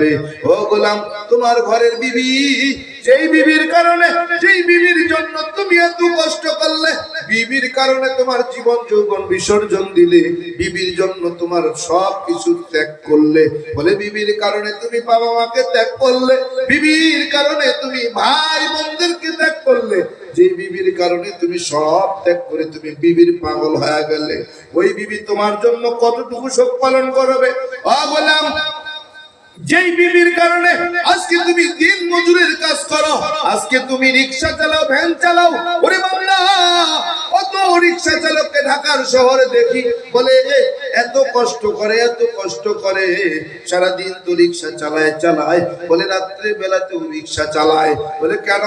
যাবে। ও গোলাম, তোমার ঘরের বিবি, যেই বিবির কারণে, যেই বিবির জন্য তুমি এত কষ্ট করলে, বিবির কারণে তোমার জীবন যৌবন বিসর্জন দিলে, বিবির জন্য তোমার সব কিছু ত্যাগ করলে। বলে, বিবির কারণে তুমি বাবা মাকে ত্যাগ করলে, বিবির কারণে তুমি ভাই বোনদেরকে ত্যাগ করলে, যে বিবির কারণে তুমি সব ত্যাগ করে তুমি বিবির পাগল হয়ে গেলে। ওই বিবি তোমার জন্য কতটুকু শোক পালন করবে? আ বললাম যেই বিবির কারণে আজকে তুমি দিন মজুরের কাজ করো, আজকে তুমি রিক্সা চালাও, ভ্যান চালাও, ওরে বাংলা কত রিক্সা চালককে ঢাকার শহরে দেখি, বলে এত কষ্ট করে, এত কষ্ট করে সারা দিন তো রিক্সা চালায় চালায়। বলে রাত্রে বেলাতেও রিক্সা চালায়। বলে, কেন?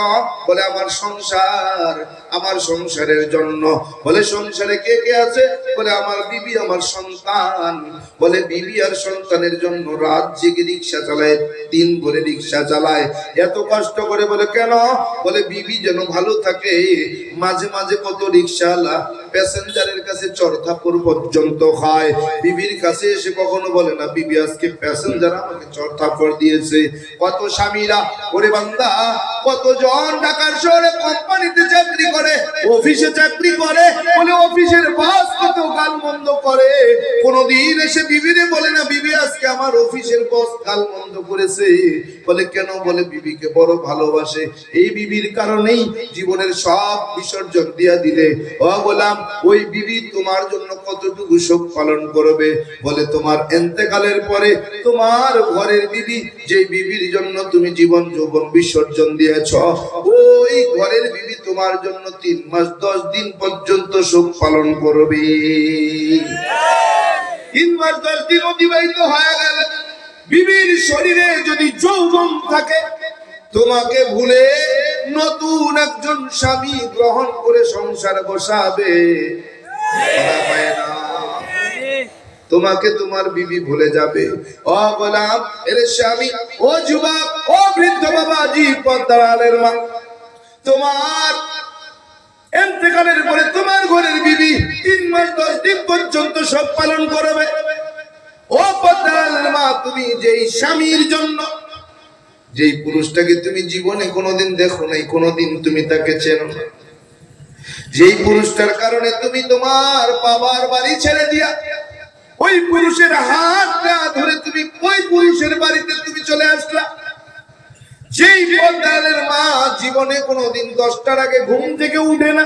বলে, আমার সংসার, আমার সংসারের জন্য। বলে, সংসারে কে কে আছে? বলে, আমার বিবি, আমার সন্তান। বলে, বিবি আর সন্তানের জন্য রাত জেগে রিক্সা চালায়, দিন ভরে রিক্সা চালায়। এত কষ্ট করে, বলে, কেন? বলে, বিবি যেন ভালো থাকে, মাঝে মাঝে কত রিক্সাওয়ালা প্যাসেঞ্জারের কাছে চরথাপুর পর্যন্ত খায়। বিবির কাছে এসে কখনো বলে না, বিবি, আজকে প্যাসেঞ্জার আমাকে চরথাপুর দিয়েছে। কত স্বামীরা, ওরে বান্দা, কতজন ঢাকার শহরে কোম্পানিতে চাকরি করে, অফিসে চাকরি করে, বলে অফিসের বাস কত গাল মন্দ করে? কোনদিন এসে বিবিরে বলে না, বিবি, আজকে আমার অফিসের বস গাল মন্দ করেছে। বলে, কেন? বলে, বিবিকে বড় ভালোবাসে। এই বিবির কারণেই জীবনের সব বিসর্জন দিয়া দিলে। ও গোলাম ওই বিবি তোমার জন্য কতটুকু শোক পালন করবে? বলে তোমার এন্তেকালের পরে তোমার ঘরের বিবি যে বিবির জন্য তুমি জীবন যৌবন বিসর্জন দিয়েছ, ওই ঘরের বিবি তোমার জন্য তিন মাস দশ দিন পর্যন্ত শোক পালন করবে। তিন মাস দশ দিন অতিবাহিত হয়ে গেল বিবির শরীরে যদি যৌবন থাকে তোমাকে ভুলে নতুন একজন স্বামী গ্রহণ করে সংসার বসাবে। তোমাকে তোমার বিবি ভুলে যাবে। ও গোলাম, এর স্বামী, ও যুবক, ও বৃদ্ধ বাবাজি পদ্মালের মা, তোমার এতেকালের পরে তোমার ঘরের বিবি তিন মাস, দশ দিন পর্যন্ত সব পালন করবে। ও পদ্মালের মা, তুমি যেই স্বামীর জন্য যেই পুরুষটাকে তুমি জীবনে কোনোদিন দেখো নাই, কোনোদিন তুমি তাকে চেনো না। যেই পুরুষটার কারণে তুমি তোমার বাবার বাড়ি ছেড়ে দিয়া ওই পুরুষের হাতটা ধরে তুমি ওই পুরুষের বাড়িতে তুমি চলে আসলা। যেই পদ্মালের মা জীবনে কোনোদিন দশটার আগে ঘুম থেকে উঠে না।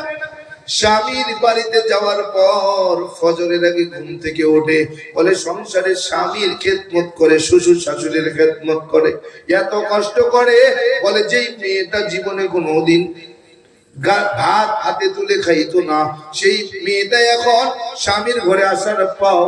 স্বামীর বাড়িতে যাওয়ার পর ফজরের আগে ঘুম থেকে ওঠে। বলে সংসারে স্বামীর খেদমত করে, শ্বশুর শাশুড়ির খেদমত করে। এত কষ্ট করে, বলে যেই মেয়েটা জীবনে কোনোদিন ভাত হাতে তুলে খাইতো না। সেই মেয়েটা এখন স্বামীর ঘরে আসার পর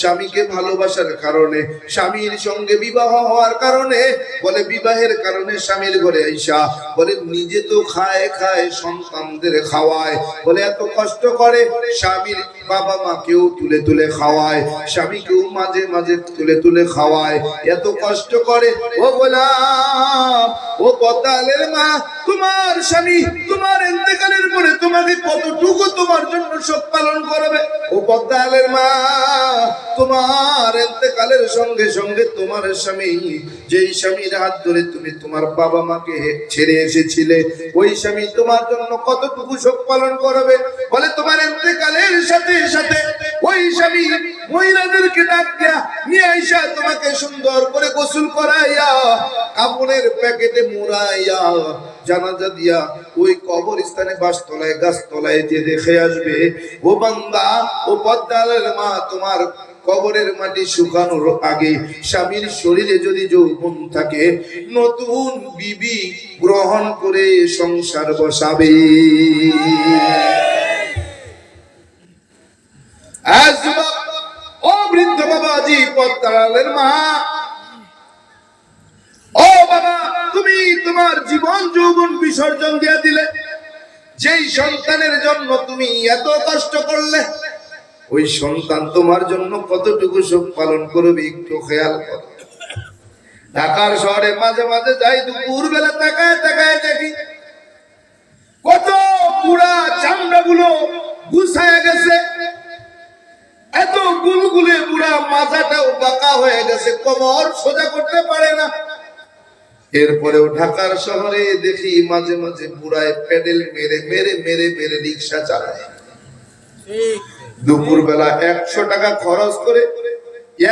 স্বামীকে ভালোবাসার কারণে, স্বামীর সঙ্গে বিবাহ হওয়ার কারণে, বলে বিবাহের কারণে স্বামীর ঘরে আইসা, বলে নিজে তো খায় খায় সন্তানদের খাওয়ায়। বলে এত কষ্ট করে স্বামীর বাবা মাকেও তুলে তুলে খাওয়ায়, স্বামীকেও মাঝে মাঝে তুলে তুলে খাওয়ায়। এত কষ্ট করে, ও গোলাম, ও পতালের মা, তোমার স্বামী, তোমার ইন্তেকালের পরে তোমাকে কতটুকু তোমার জন্য শোক পালন করবে? ও পদ্মালের মা, তোমার ইন্তেকালের সঙ্গে সঙ্গে তোমার স্বামী, যেই স্বামীর হাত ধরে তুমি তোমার বাবা মাকে ছেড়ে এসেছিলে, ওই স্বামী তোমার জন্য কতটুকু শোক পালন করবে? বলে, তোমার ইন্তেকালের সাথে সাথে, ওই স্বামী মহিলাদেরকে নিয়ে আইসা তোমাকে সুন্দর করে গোসল করাইয়া কাপড়ের প্যাকেটে জানাজা দিয়া ওই বাসতলায়, গাছতলায় যে দেখে আসবে, ও বান্দা, ও পদ্মালের মা, তোমার কবরের মাটি শুকানোর আগে স্বামীর শরীরে যদি যৌবন থাকে, নতুন বিবি গ্রহণ করে সংসার বসাবে আজ যুবক, ও বৃদ্ধ বাবাজি পদ্মালের মা। ও বাবা, তুমি তোমার জীবন যৌবন বিসর্জন দিয়ে দিলে। যেই সন্তানের জন্য তুমি এত কষ্ট করলে, ওই সন্তান তোমার জন্য কতটুকু সুখ পালন করবে একটু খেয়াল করো। ঢাকার শহরে মাঝে মাঝে যাই, দুপুর বেলা তাকায় তাকায় দেখি কত পুরা চামড়া গুলো গুছায় গেছে। এত গুলগুলে পুরা মাথাটাও বাঁকা হয়ে গেছে কোমর সোজা করতে পারে না। এরপরেও ঢাকার শহরে দেখি মাঝে মাঝে বুড়ায় প্যাডেল মেরে মেরে মেরে মেরে রিক্সা চালায়। দুপুর বেলা একশো টাকা খরচ করে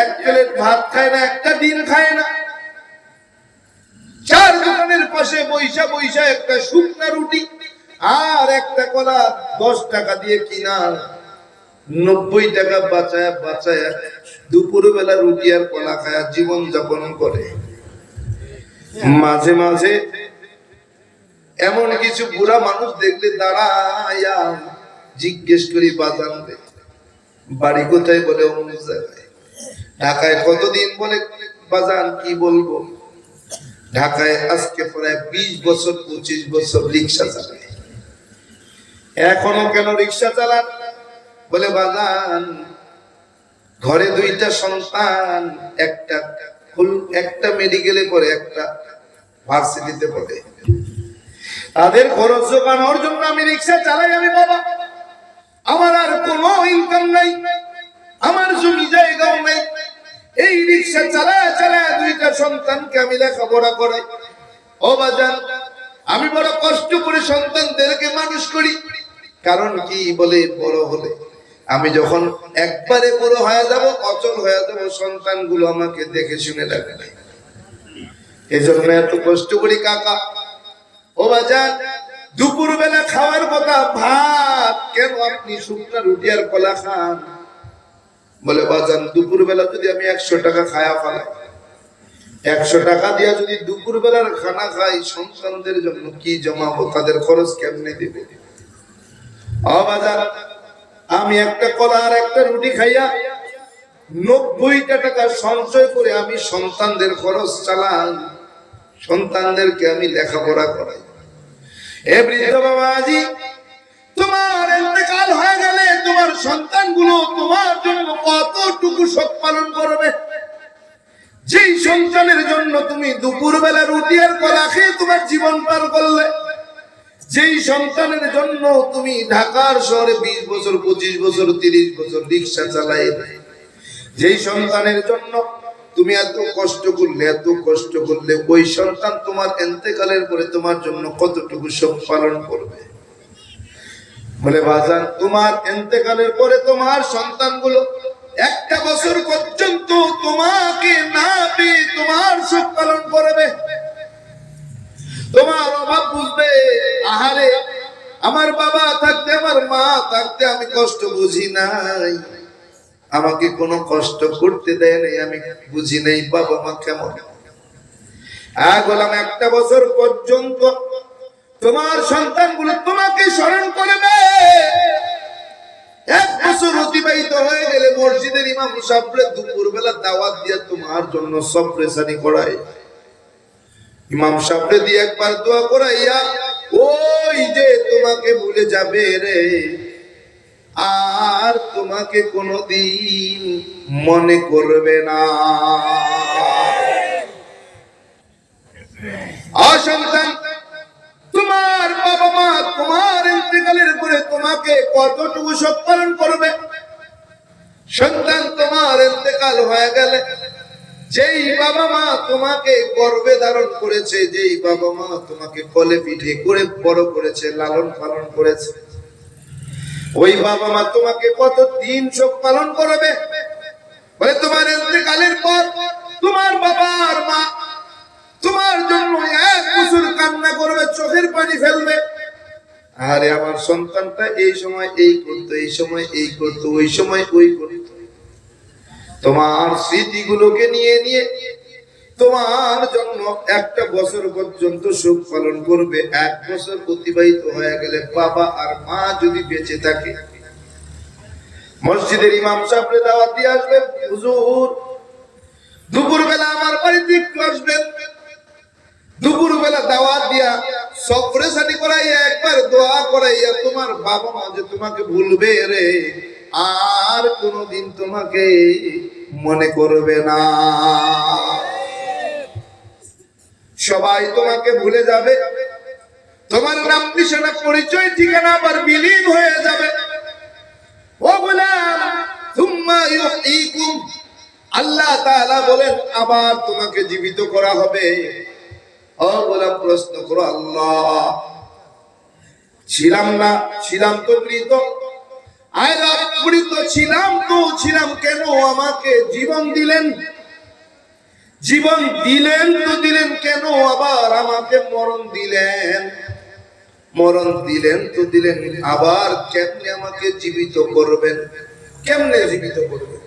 এক প্লেট ভাত খায় না, একটা ডিম খায় না। চার দোকানের পাশে বৈশা বৈশা একটা শুকনা রুটি আর একটা কলা দশ টাকা দিয়ে কিনা নব্বই টাকা বাঁচায় বাঁচায় দুপুর বেলা রুটি আর কলা খায়, জীবন যাপন করে। মাঝে মাঝে এমন কিছু বুড়া মানুষ দেখলে দাঁড়ায়া জিজ্ঞেস করি, বাজান বাড়ি কোথায়? বলে, অমুক জায়গায়। ঢাকায় কতদিন বলে, বাজান, কি বলব? ঢাকায় আজকে প্রায় বিশ বছর, পঁচিশ বছর রিক্সা চালায়। এখনও কেন রিক্সা চালান? বলে বাজান ঘরে দুইটা সন্তান, একটা ফুল- একটা মেডিকেলে পড়ে, একটা ভার্সিটিতে পড়ে। তাদের খরচ জোগানোর জন্য আমি রিক্সা চালাই, আমি বাবা। আমার আর কোনো ইনকাম নাই, আমার জমি জায়গাও নেই। এই রিক্সা চালায় চালায় দুইটা সন্তানকে আমি লেখাপড়া করাই। ও বাজান, আমি বড় কষ্ট করে সন্তানদেরকে মানুষ করি। কারণ কি বলে, বড় হলে আমি যখন একবারে বড় হয়ে যাব, অচল হয়ে যাব, সন্তানগুলো আমাকে দেখে শুনে রাখবে। এই জন্য এত কষ্ট করি, কাকা। ও বাজান দুপুর বেলা খাওয়ার কথা, ভাত। কেন আপনি শুকনা রুটি আর কলা খান? বলে, বাজান দুপুর বেলা যদি আমি একশো টাকা খায়া ফেলাই, একশো টাকা দিয়া যদি দুপুর বেলার খানা খাই, সন্তানদের জন্য কি জমাবো? তাদের খরচ কেমনে দেবে? ও বাজান আমি একটা কলা আর একটা রুটি খাইয়া নব্বইটা টাকা সঞ্চয় করে আমি সন্তানদের খরচ চালাই। সন্তানদেরকে আমি লেখাপড়া করাই। বৃদ্ধ বাবাজি তোমার হয়ে গেলে তোমার সন্তানগুলো তোমার জন্য কতটুকু পালন করবে? সন্তানের জন্য তুমি দুপুর বেলা রুটি আর কলা খেয়ে তোমার জীবন পার করলে যেই সন্তানের জন্য তুমি ঢাকার শহরে বিশ বছর, পঁচিশ বছর, তিরিশ বছর রিক্সা চালাই যেই সন্তানের জন্য তুমি এত কষ্ট করলে, এত কষ্ট করলে, ওই সন্তান তোমার এন্তেকালের পরে তোমার জন্য কতটুকু শোক পালন করবে? বলে, বাজান, তোমার এন্তেকালের পরে তোমার সন্তানগুলো একটা বছর পর্যন্ত তোমাকে না পেয়ে তোমার শোক পালন করবে। তোমার অভাব বুঝবে? আহারে, আমার বাবা থাকতে, আমার মা থাকতে আমি কষ্ট বুঝি নাই। আমাকে কোনো কষ্ট করতে দেয় নাই, আমি বুঝি নাই বাবা মা কেমন। একটা বছর পর্যন্ত তোমার সন্তানগুলো তোমাকে স্মরণ করবে। এক বছর অতিবাহিত হয়ে গেলে মসজিদের ইমাম সাবরে দুপুর বেলা দাওয়াত দিয়ে তোমার জন্য সব প্রেসানি করায়। ইমাম সাবরে দিয়ে একবার দোয়া করাইয়া, ওই যে তোমাকে ভুলে যাবে রে, আর তোমাকে কোনদিন মনে করবে না। অসন্তান তোমার বাবা মা তোমার ইন্তেকালের পরে তোমাকে কতটুকু শোক পালন করবে? সন্তান, তোমার ইন্তেকাল হয়ে গেলে যেই বাবা মা তোমাকে গর্বে ধারণ করেছে, যেই বাবা মা তোমাকে কলে পিঠে করে বড় করেছে, লালন পালন করেছে, ওই বাবা মা তোমাকে কত দিন শোক পালন করবে? তোমার পর তোমার বাবা মা তোমার জন্য এক বছর কান্না করবে, চোখের পানি ফেলবে। আরে, আমার সন্তানটা এই সময় এই করতো, এই সময় এই করতো, ওই সময় ওই করতো। তোমার স্মৃতিগুলোকে নিয়ে নিয়ে তোমার জন্য একটা বছর পর্যন্ত সুখ পালন করবে। এক বছর অতিবাহিত হয়ে গেলে বাবা আর মা যদি বেঁচে থাকে, মসজিদের ইমাম সাহেবরে দাওয়াত দিয়ে আসবেন, হুজুর দুপুর বেলা আমার বাড়িতে একটু আসবেন। দুপুর বেলা দাওয়াত দিয়া সফরে সানি করাইয়া একবার দোয়া করাইয়া তোমার বাবা মা যে তোমাকে ভুলবে রে আর কোনোদিন তোমাকে মনে করবে না। সবাই তোমাকে ভুলে যাবে। তোমার নাম, নিশানা, পরিচয়, ঠিকানা আবার বিলীন হয়ে যাবে। ও গোলাম আল্লাহ তাআলা বলেন, আবার তোমাকে জীবিত করা হবে। প্রশ্ন করো, আল্লাহ। ছিলাম না, ছিলাম তো মৃত। ছিলাম তো ছিলাম কেন? আমাকে জীবন দিলেন। জীবন দিলেন তো দিলেন কেন? আবার আমাকে মরণ দিলেন। মরণ দিলেন তো দিলেন। আবার কেমনে আমাকে জীবিত করবেন? কেমনে জীবিত করবেন?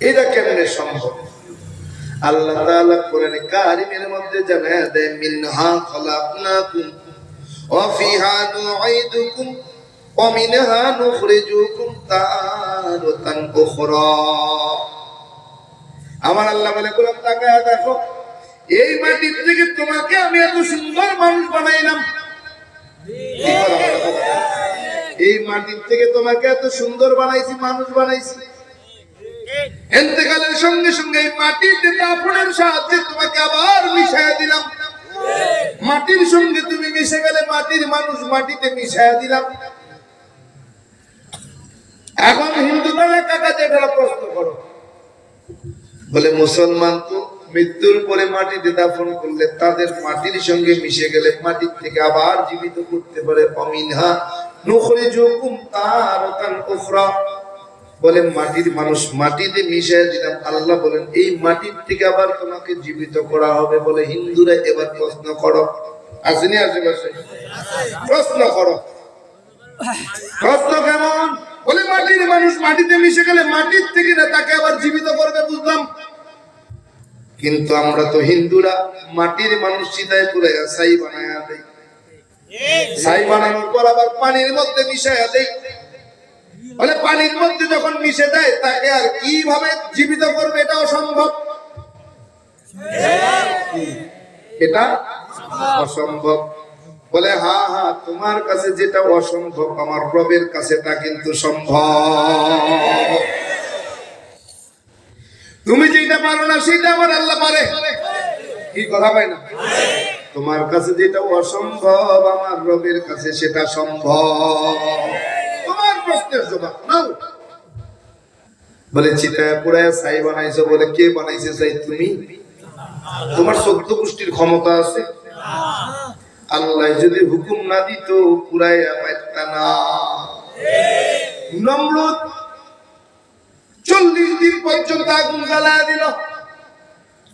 এটা কেমনে সম্ভব? আল্লাহ তাআলা কারিমের মধ্যে জানায় দেয়, মিনহা মিনহা নুখরিজুকুম তারাতান উখরা আমার আল্লাহ বলে তাকায় দেখো, এই মাটির থেকে তোমাকে আমি এত সুন্দর মানুষ বানাইলাম? এই মাটির থেকে তোমাকে এত সুন্দর বানাইছি, মানুষ বানাইছি। এতেকালের সঙ্গে সঙ্গে এই মাটিতে দাফনের সাহায্যে তোমাকে আবার মিশাইয়া দিলাম। মাটির সঙ্গে তুমি মিশে গেলে মাটির মানুষ মাটিতে মিশাইয়া দিলাম। এখন হিন্দু দাদা কাকা যেটা প্রশ্ন করো। বলে, মুসলমান তো মৃত্যুর পরে মাটিতে দাফন করলে তাদের মাটির সঙ্গে মিশে গেলে মাটির থেকে আবার জীবিত করতে পারে। অমিনহা নুখরিজুকুম তারাতান উখরা। বলেন মাটির মানুষ মাটিতে মিশিয়ে দিলাম। আল্লাহ বলেন, এই মাটির থেকে আবার তোমাকে জীবিত করা হবে। বলে, হিন্দুরা এবার প্রশ্ন করো। আসেনি আশেপাশে প্রশ্ন করো। প্রশ্ন কেমন? বলে মাটিতে মিশে গেলে মাটির থেকে না তাকে আবার জীবিত করবে বুঝলাম। কিন্তু আমরা তো হিন্দুরা মাটির মানুষ চিতায় পুরে সাই বানায় দেয় সাই বানানোর পর আবার পানির মধ্যে মিশাইয়া দেয় বলে পানির মধ্যে যখন মিশে যায় তাকে আর কীভাবে জীবিত করবে এটা অসম্ভব? এটা অসম্ভব। বলে, হা হা, তোমার কাছে যেটা অসম্ভব, আমার রবের কাছে তা কিন্তু সম্ভব। তুমি যেটা পারো না, সেটা আমার আল্লাহ পারে। কি কথা পাই না? তোমার কাছে যেটা অসম্ভব, আমার রবের কাছে সেটা সম্ভব। তোমার প্রশ্নের জবাব নাও। বলে, চিতায় পুরায় সাই বানাইছো বলে কে বানাইছে সাই তুমি? তোমার চোদ্দ গোষ্ঠীর ক্ষমতা আছে। আল্লাহ যদি হুকুম না দিত পুরাই না। নমরুদ চল্লিশ দিন পর্যন্ত আগুন জ্বালায় দিল।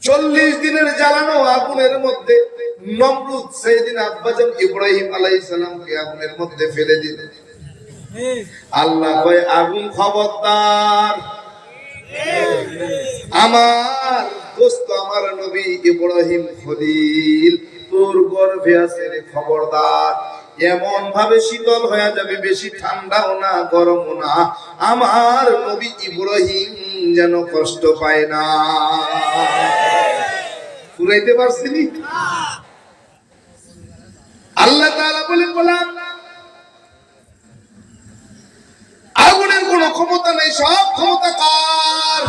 চল্লিশ দিনের জ্বালানো আগুনের মধ্যে নমরুদ সেই দিন আব্বাজান ইব্রাহিম আলাই সালামকে আগুনের মধ্যে ফেলে দিল। আল্লাহ কয়, আগুন খবরদার। আমার দোস্ত, আমার নবী ইব্রাহিম খলিল তোর গর্ভে আছে রে খবরদার। এমন ভাবে শীতল হয়ে যাবে, বেশি ঠান্ডাও না, গরমও না। আমার নবী ইব্রাহিম যেন কষ্ট পায় না। পুরাইতে পারছিনি আল্লাহ তাআলা বলেন বলাম আগুনের কোনো ক্ষমতা নেই, সব ক্ষমতা কার?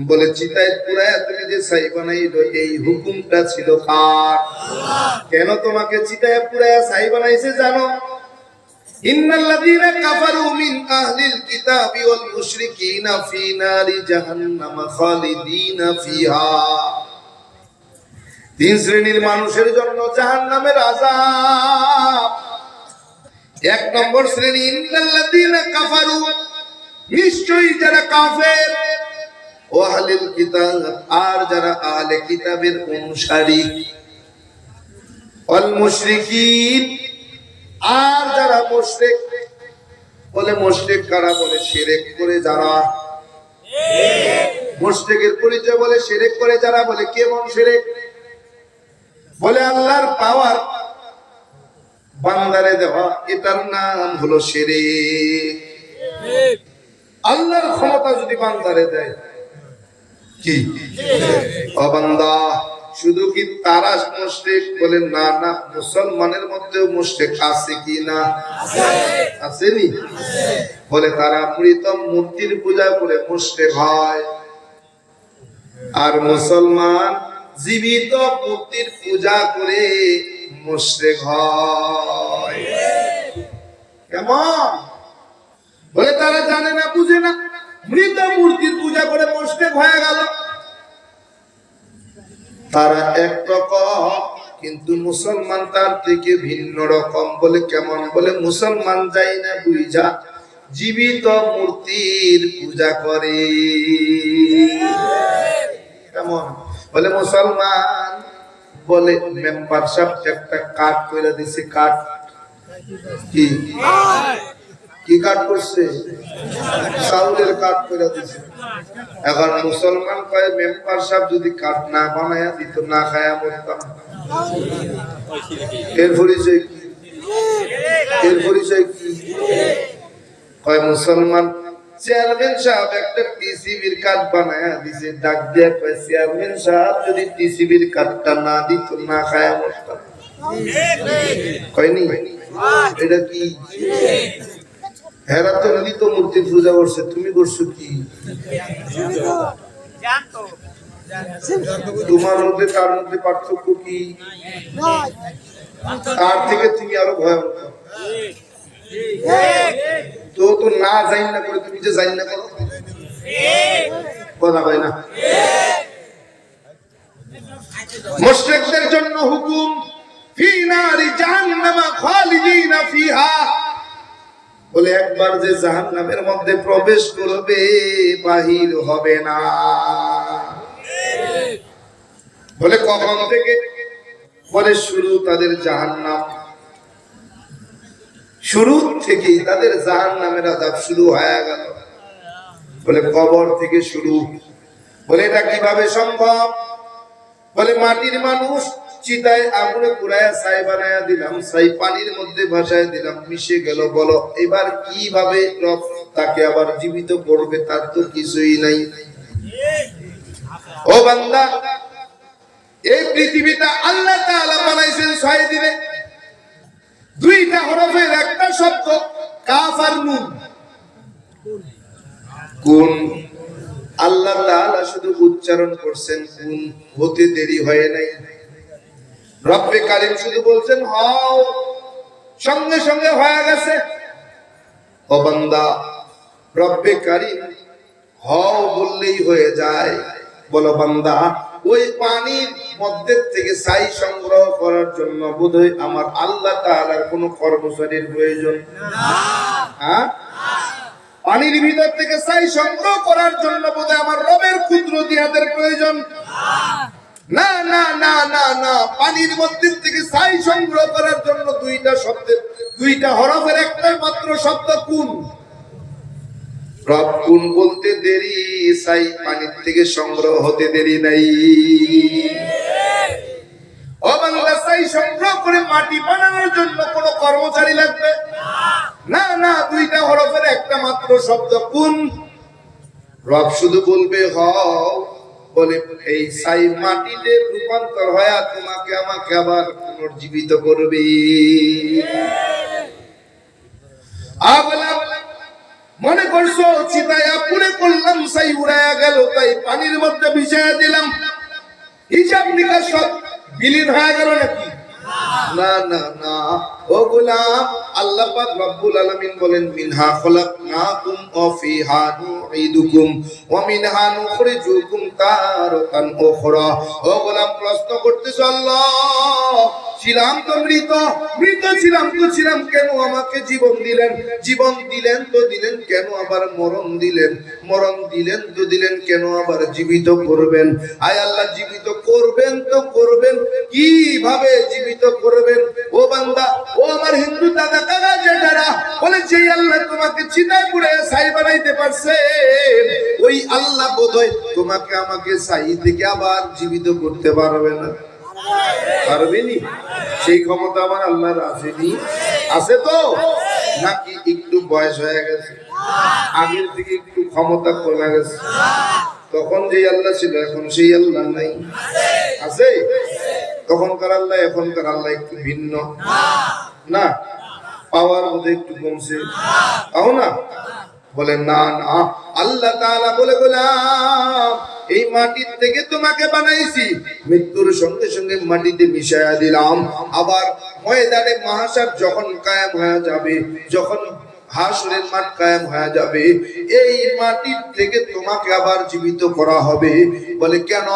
বলে, চিতায় পুরায় তুমি যে সাই বানাইলো, এই হুকুমটা ছিল কার? কেন তোমাকে চিতায় পুরায় সাই বানাইছে জানো? তিন শ্রেণির মানুষের জন্য এক নম্বর শ্রেণি নিশ্চয়ই যারা কাফের ও আহলিল কিতাব, আর যারা আহলে কিতাবের অনুসারী। অল মুশরিকিন, আর যারা মুশরিক। বলে মুশরিক কারা বলে? শিরক করে যারা। মুশরিকের পরিচয় বলে শিরক করে যারা বলে? কেমন শিরক? বলে আল্লাহর পাওয়ার। বান্দারে দেওয়া, এটার নাম হলো সেরে আল্লাহর ক্ষমতা যদি বান্দারে দেয় কি? অবান্দা। শুধু কি তারা মুশরিক বলে না না, মুসলমানের আছে কি না? বলে তারা মৃত মূর্তির পূজা করে হয়। আর মুসলমান জীবিত মূর্তির পূজা করে মুশরিক হয়। কেমন? বলে তারা জানে না, বুঝে না। মৃত মূর্তির পূজা করে মুশরিক হয়ে গেল। তারা একরকম কিন্তু মুসলমান তার থেকে ভিন্ন রকম বলে কেমন বলে? মুসলমান যাই না বুঝা জীবিত মূর্তির পূজা করে। কেমন বলে? মুসলমান বলে মেম্বার সাহেব একটা কাঠ করে দিছে কাঠ কি? কি কাঠ করছে? চাউলের কাঠ করে দিছে। এখন মুসলমান কয়, মেম্বার সাহেব যদি কাঠ না বানায়া দিত, না খায়া মরতাম। এর পরিচয় কি? এর পরিচয় কি? কয়, মুসলমান, চেয়ারম্যান সাহেব একটা টিসিবির কার্ড বানায়া দিছে। ডাক দিয়ে কয়, চেয়ারম্যান সাহেব যদি টিসিবির কার্ডটা না দিত, না খায়া মরতাম। কয়নি? এটা কি? হেরা তো মৃত মূর্তি পূজা করছে তুমি করছ কি? তোমার মধ্যে তার মধ্যে পার্থক্য কি? তার থেকে তুমি আরও ভয়ঙ্কর। তো তো না যাই না করে তুমি যে যাই না করো। কথা কয় না। মুশরিকদের জন্য হুকুম ফি নারি জাহান্নামা খালিদিনা ফিহা। বলে একবার যে জাহান্নামের মধ্যে প্রবেশ করবে, বাহির হবে না। বলে কখন থেকে? বলে শুরু তাদের জাহান্নাম। শুরু থেকেই তাদের জাহান্নামের আযাব শুরু হয়ে গেল। বলে কবর থেকে শুরু। বলে এটা কীভাবে সম্ভব? বলে মাটির মানুষ চিতায় আগুনে পুরায়া ছাই বানায়া দিলাম, ছাই পানির মধ্যে ভাসায় দিলাম, মিশে গেল, বলো, এবার কীভাবে রব তাকে আবার জীবিত করবে তার তো কিছুই নাই। ও বান্দা, এই পৃথিবীটা আল্লাহ তাআলা বানাইছেন ছয় দিনে। দুইটা হরফের একটা শব্দ, কাফ আর নুন। কোন? আল্লাহ তাআলা শুধু উচ্চারণ করছেন, কোন হতে দেরি হয় নাই। রব্বে কারিম শুধু বলছেন হও সঙ্গে সঙ্গে হয়ে গেছে। ও বান্দা রব্বে কারিম হও বললেই হয়ে যায়। বলো বান্দা ওই পানির মধ্যে থেকে সাই সংগ্রহ করার জন্য বোধহয় আমার আল্লাহ তাআলার কোনো কর্মচারীর প্রয়োজন হ্যাঁ? পানির ভিতর থেকে সাই সংগ্রহ করার জন্য বোধহয় আমার রবের ক্ষুদ্র দিহাদের প্রয়োজন। না না না না না। পানির মধ্যে থেকে সংগ্রহ করার জন্য দুইটা দুইটা হরফের একটা মাত্র শব্দ কোন? রব কোন বলতে দেরি পানির থেকে সংগ্রহ হতে দেরি নাই। সংগ্রহ করে মাটি বানানোর জন্য কোনো কর্মচারী লাগবে? না না, দুইটা হরফের একটা মাত্র শব্দ কোন? রব শুধু বলবে বলে, এই সাই মাটিতে রূপান্তর হয়া তোমাকে আমাকে আবার পুনর্জীবিত করবে। মনে করছ, চিতায়া পুরে করলাম, সাই উড়াইয়া গেল, তাই পানির মধ্যে দিলাম। হিসাব নিকাশ সব বিলীন হয়ে গেল নাকি? না না না। ও গোলাম, আল্লাহ পাক রব্বুল আলামিন বলেন, মিনহা খলাকনাকুম ওয়া ফিহা ওয়া মিনহা নুখরিজুকুম তারাতান উখরা। ও গোলাম, প্রশ্ন করতেছ, আল্লাহ, ছিলাম তো মৃত মৃত ছিলাম তো ছিলাম, কেন আমাকে জীবন দিলেন? জীবন দিলেন তো দিলেন, কেন আবার মরণ দিলেন? মরণ দিলেন তো দিলেন, কেন আবার জীবিত করবেন? আয় আল্লাহ, জীবিত করবেন তো করবেন, কীভাবে জীবিত করবেন ও বান্দা, ও আমার হিন্দু দাদা কাকা জেঠারা, বলে যে আল্লাহ তোমাকে চিতায় পুরে সাই বানাইতে পারছে, ওই আল্লাহ বোধহয় তোমাকে আমাকে সাই থেকে আবার জীবিত করতে পারবে না। পারবেনি সেই ক্ষমতা আমার আল্লাহর আসেনি। আছে তো? নাকি একটু বয়স হয়ে গেছে? আগের থেকে একটু ক্ষমতা কমে গেছে। তখন যে আল্লাহ ছিল, এখন সেই আল্লাহ নাই। আছে? তখনকার আল্লাহ, এখনকার আল্লাহ একটু ভিন্ন। না, পাওয়ার মধ্যে একটু কমছে। তাও না? বলে না না। আল্লাহ তাআলা বলে গোলাম এই মাটির থেকে তোমাকে বানাইছি। মৃত্যুর সঙ্গে সঙ্গে মাটিতে মিশায়া দিলাম। আবার ময়দানে মহাসার যখন কায়াম হয়ে যাবে, যখন হাসরের মাঠ কায়েম হয়ে যাবে। এই মাটির থেকে তোমাকে আবার জীবিত করা হবে। বলে, কেন?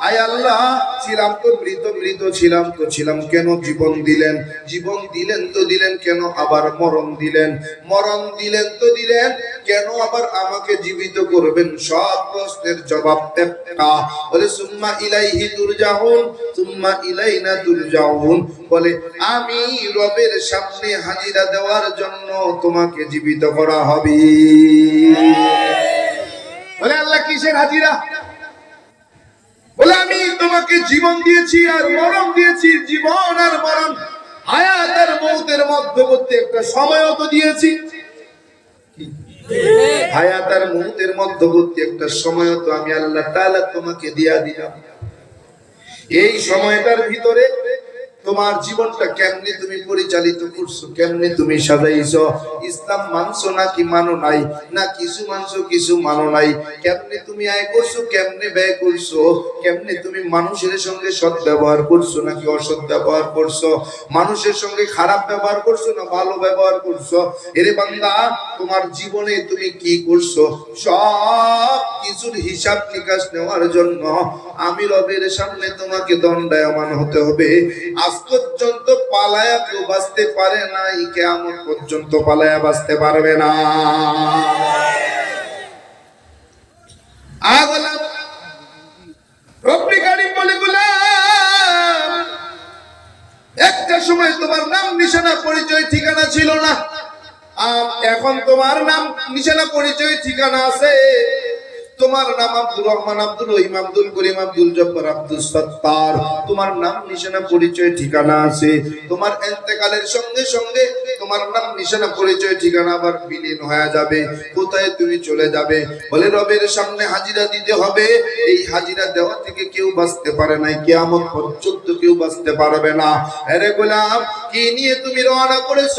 আয় আল্লাহ, ছিলাম তো মৃত মৃত ছিলাম তো ছিলাম। কেন জীবন দিলেন? জীবন দিলেন তো দিলেন, কেন আবার মরণ দিলেন? মরণ দিলেন তো দিলেন, কেন আবার আমাকে জীবিত করবেন? সব প্রশ্নের জবাব একটা। বলে, সুম্মা ইলাইহি তুরজাউন, সুম্মা ইলাইনা তুরজাউন। বলে, আমি রবের সামনে হাজিরা দেওয়ার জন্য তোমাকে জীবিত করা হবে। বলে আল্লাহ কিসের হাজিরা? বলে আমি তোমাকে জীবন দিয়েছি আর মরণ দিয়েছি, জীবন আর মরণ একটা সময়ও তো দিয়েছি। একটা তো আমি আল্লাহ তাআলা তোমাকে দিয়া দিলাম। এই সময়টার ভিতরে তোমার জীবনটা কেমনে তুমি পরিচালিত করছ, কেমনে তুমি সাজাইছো? ইসলাম মানছো নাকি মানো নাই? না, কিছু মানছো, কিছু মানো নাই। কেমনে তুমি আয় করছ, কেমনে ব্যয় করছ? কেমনে তুমি মানুষের সঙ্গে সৎ ব্যবহার করছ নাকি অসৎ ব্যবহার করছ? মানুষের সঙ্গে খারাপ ব্যবহার করছ না ভালো ব্যবহার করছ? এরে বান্দা, তোমার জীবনে তুমি কি করছ? সব কিছুর হিসাব নিকাশ নেওয়ার জন্য আমি রবের সামনে তোমাকে দণ্ডায়মান হতে হবে। আজ পর্যন্ত পালায়া কেউ বাঁচতে পারে নাই কেমন পর্যন্ত পালায়া বাঁচতে পারবে না। একটা সময় তোমার নাম, নিশানা, পরিচয়, ঠিকানা ছিল না। এখন তোমার নাম, নিশানা, পরিচয়, ঠিকানা আছে। তোমার নাম আব্দুর রহমান আব্দুল রহিম, আব্দুল করিম, আব্দুল জব্বার, আব্দুল সত্তার। তোমার নাম, নিশানা, পরিচয়, ঠিকানা আছে। তোমার এন্তেকালের সঙ্গে সঙ্গে তোমার নাম, নিশানা, পরিচয়, ঠিকানা আবার বিলীন হয়ে যাবে। কোথায় তুমি চলে যাবে? বলে রবের সামনে হাজিরা দিতে হবে। এই হাজিরা দেওয়া থেকে কেউ বাঁচতে পারে নাই। কেয়ামত পর্যন্ত কেউ বাঁচতে পারবে না। আরে গোলাম, কি নিয়ে তুমি রওনা করেছ?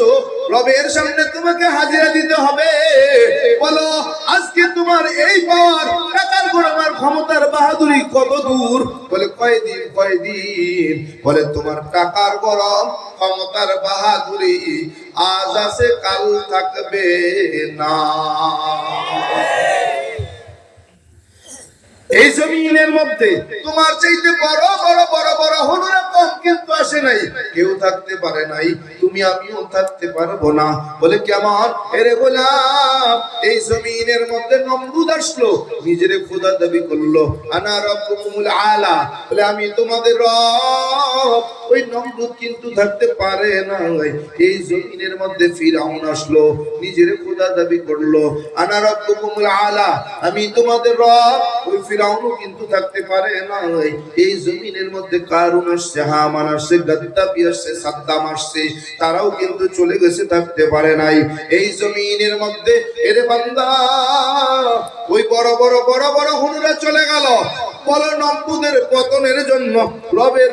রবের সামনে তোমাকে হাজিরা দিতে হবে। বলো, আজকে তোমার এই পাওয়ার এই জমিনের মধ্যে তোমার চাইতে বড় বড় বড় বড় হনুরা কিন্তু আসে নাই। কেউ থাকতে পারে নাই। তুমি আমিও থাকতে পারব না। বলে কেমন এরে গোলাম এই জমিনের মধ্যে নমরুদ আসলো, নিজের খোদা দাবি করল, আনা রব্বুকুমুল আলা। বলে, আমি তোমাদের রব। ওই নমরুদ কিন্তু থাকতে পারে না। এই জমিনের মধ্যে ফিরাউন আসলো, নিজের খোদা দাবি করল, আনা রব্বুকুমুল আলা, আমি তোমাদের রব। ওই ফিরাউনও কিন্তু থাকতে পারে না। এই জমিনের মধ্যে কারুন আসছে, হামান আসছে, গাদ্দাফি আসছে, সাদ্দাম আসছে তারাও কিন্তু চলে গেছে, থাকতে পারে নাই। এই জমিনের মধ্যে, এরে বান্দা, ওই বড় বড় বড় বড় হুনুরা চলে গেল। বলো নম্বুদের পতনের জন্য রবের